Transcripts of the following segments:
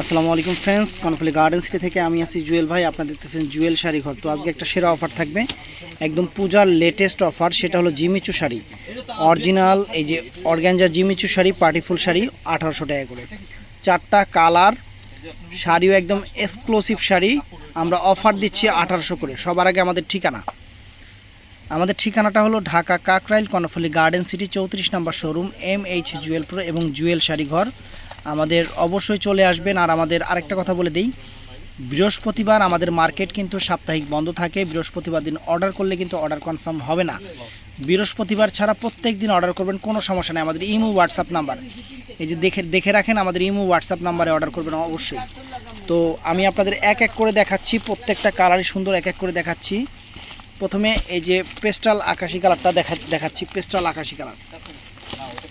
আসসালামু আলাইকুম friends কনফলি garden city থেকে আমি আছি জুয়েল ভাই। আপনারা দেখতেছেন জুয়েল শাড়ি ঘর। তো আজকে একটা সেরা অফার থাকবে। একদম পূজার লেটেস্ট অফার, সেটা হলো জিমিচু শাড়ি। অরিজিনাল, এই যে organza Jimmy Choo sari party full sari, আঠারোশো টাকা করে। চারটা কালার, শাড়িও একদম এক্সক্লুসিভ শাড়ি। আমরা অফার দিচ্ছি আঠারোশো করে। সবার আগে আমাদের ঠিকানা। আমাদের ঠিকানাটা হলো ঢাকা কাকরাইল, কর্ণফুলি গার্ডেন সিটি, চৌত্রিশ নম্বর showroom M H Jewel pro এবং জুয়েল শাড়ি ঘর। আমাদের অবশ্যই চলে আসবেন আর আমাদের আরেকটা কথা বলে দিই। বৃহস্পতিবার আমাদের মার্কেট কিন্তু সাপ্তাহিক বন্ধ থাকে। বৃহস্পতিবার দিন অর্ডার করলে কিন্তু অর্ডার কনফার্ম হবে না। বৃহস্পতিবার ছাড়া প্রত্যেক দিন অর্ডার করবেন, কোনো সমস্যা নেই। আমাদের ইমো হোয়াটসঅ্যাপ নাম্বার। এই যে দেখে দেখে রাখেন, আমাদের ইমো হোয়াটসঅ্যাপ নাম্বারে অর্ডার করবেন অবশ্যই। তো আমি আপনাদের এক এক করে দেখাচ্ছি, প্রত্যেকটা কালারই সুন্দর এক এক করে দেখাচ্ছি। প্রথমে এই যে পেস্টাল আকাশি কালারটা দেখা দেখাচ্ছি, পেস্টাল আকাশি কালার।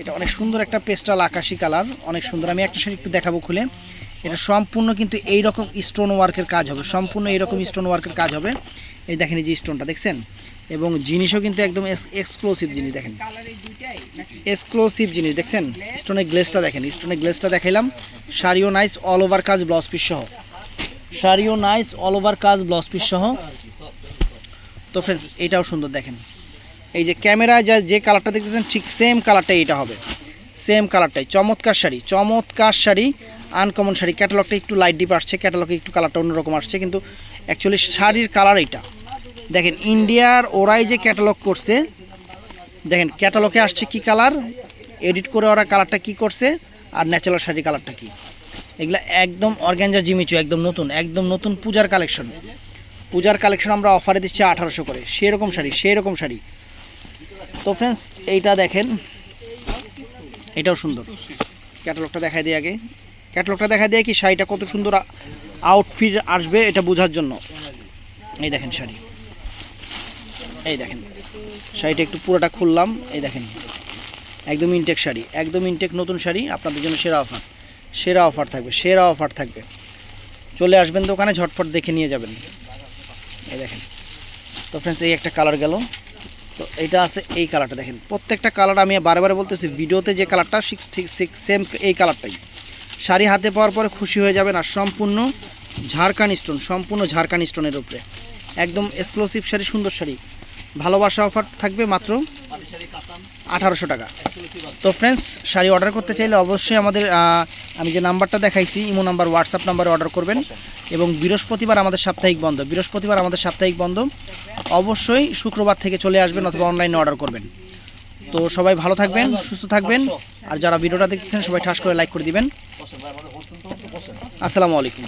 এটা অনেক সুন্দর একটা পেস্টাল আকাশি কালার, অনেক সুন্দর। আমি একটা শাড়ি একটু দেখাবো খুলে। এটা সম্পূর্ণ কিন্তু এই রকম স্টোন ওয়ার্কের কাজ হবে, সম্পূর্ণ এইরকম স্টোন ওয়ার্কের কাজ হবে। এই দেখেন এই যে স্টোনটা দেখছেন? এবং জিনিসও কিন্তু একদম এক্সক্লুসিভ জিনিস, দেখেন। এক্সক্লুসিভ জিনিস, দেখছেন? স্টোনের গ্লেসটা দেখেন স্টোনের গ্লেসটা দেখাইলাম। শাড়িও নাইস অল ওভার কাজ ব্লাউজ পিস সহ। শাড়িও নাইস অল ওভার কাজ ব্লাউজ পিস সহ। তো ফ্রেন্ডস এটাও সুন্দর, দেখেন। এই যে ক্যামেরায় যা যে কালারটা দেখতেছেন, ঠিক সেম কালারটাই এটা হবে। সেম কালারটাই। চমৎকার শাড়ি চমৎকার শাড়ি। আনকমন শাড়ি। ক্যাটালগটা একটু লাইট ডিপ আসছে ক্যাটালগে একটু কালারটা অন্যরকম আসছে, কিন্তু অ্যাকচুয়ালি শাড়ির কালার এটা দেখেন ইন্ডিয়ার ওরাই যে ক্যাটালগ করছে, দেখেন ক্যাটালগে আসছে কি কালার এডিট করে ওরা কালারটা কি করছে, আর ন্যাচারাল শাড়ি কালারটা কি। এগুলা একদম অর্গ্যাঞ্জা জিমিচু, একদম নতুন একদম নতুন পূজার কালেকশন পূজার কালেকশন আমরা অফারে দিচ্ছি আঠারোশো করে। সেরকম শাড়ি সেরকম শাড়ি। তো ফ্রেন্ডস এইটা দেখেন। এটাও সুন্দর। ক্যাটালগটা দেখাই দিই আগে। ক্যাটালগটা দেখাই দিয়ে কি শাড়িটা কত সুন্দর আউটফিট আসবে এটা বোঝার জন্য। এই দেখেন শাড়ি। এই দেখেন। শাড়িটা একটু পুরোটা খুললাম। এই দেখেন। একদম ইনটেক শাড়ি। একদম ইনটেক নতুন শাড়ি। আপনাদের জন্য সেরা অফার সেরা অফার থাকবে। সেরা অফার থাকবে। চলে আসবেন দোকানে, ঝটফট দেখে নিয়ে যাবেন। এই দেখেন। তো ফ্রেন্ডস এই একটা কালার গেল। তো এটা আছে এই কালারটা দেখেন। প্রত্যেকটা কালার আমি বারে বলতেছি, ভিডিওতে যে কালারটা, ঠিক সেম এই কালারটাই। শাড়ি হাতে পাওয়ার পরে খুশি হয়ে যাবেন আর সম্পূর্ণ ঝাড়খান স্টোন, সম্পূর্ণ ঝাড়খান স্টোনের উপরে। একদম এক্সক্লুসিভ শাড়ি, সুন্দর শাড়ি। ভালোবাসা অফার থাকবে মাত্র আঠারোশো টাকা। তো ফ্রেন্ডস শাড়ি অর্ডার করতে চাইলে অবশ্যই আমাদের আমি যে নাম্বারটা দেখাইছি ইমো নাম্বার হোয়াটসঅ্যাপ নাম্বারে অর্ডার করবেন। এবং বৃহস্পতিবার আমাদের সাপ্তাহিক বন্ধ বৃহস্পতিবার আমাদের সাপ্তাহিক বন্ধ। অবশ্যই শুক্রবার থেকে চলে আসবেন অথবা অনলাইনে অর্ডার করবেন। তো সবাই ভালো থাকবেন সুস্থ থাকবেন। আর যারা ভিডিওটা দেখছেন সবাই ঠাস করে লাইক করে দিবেন। আসসালামু আলাইকুম।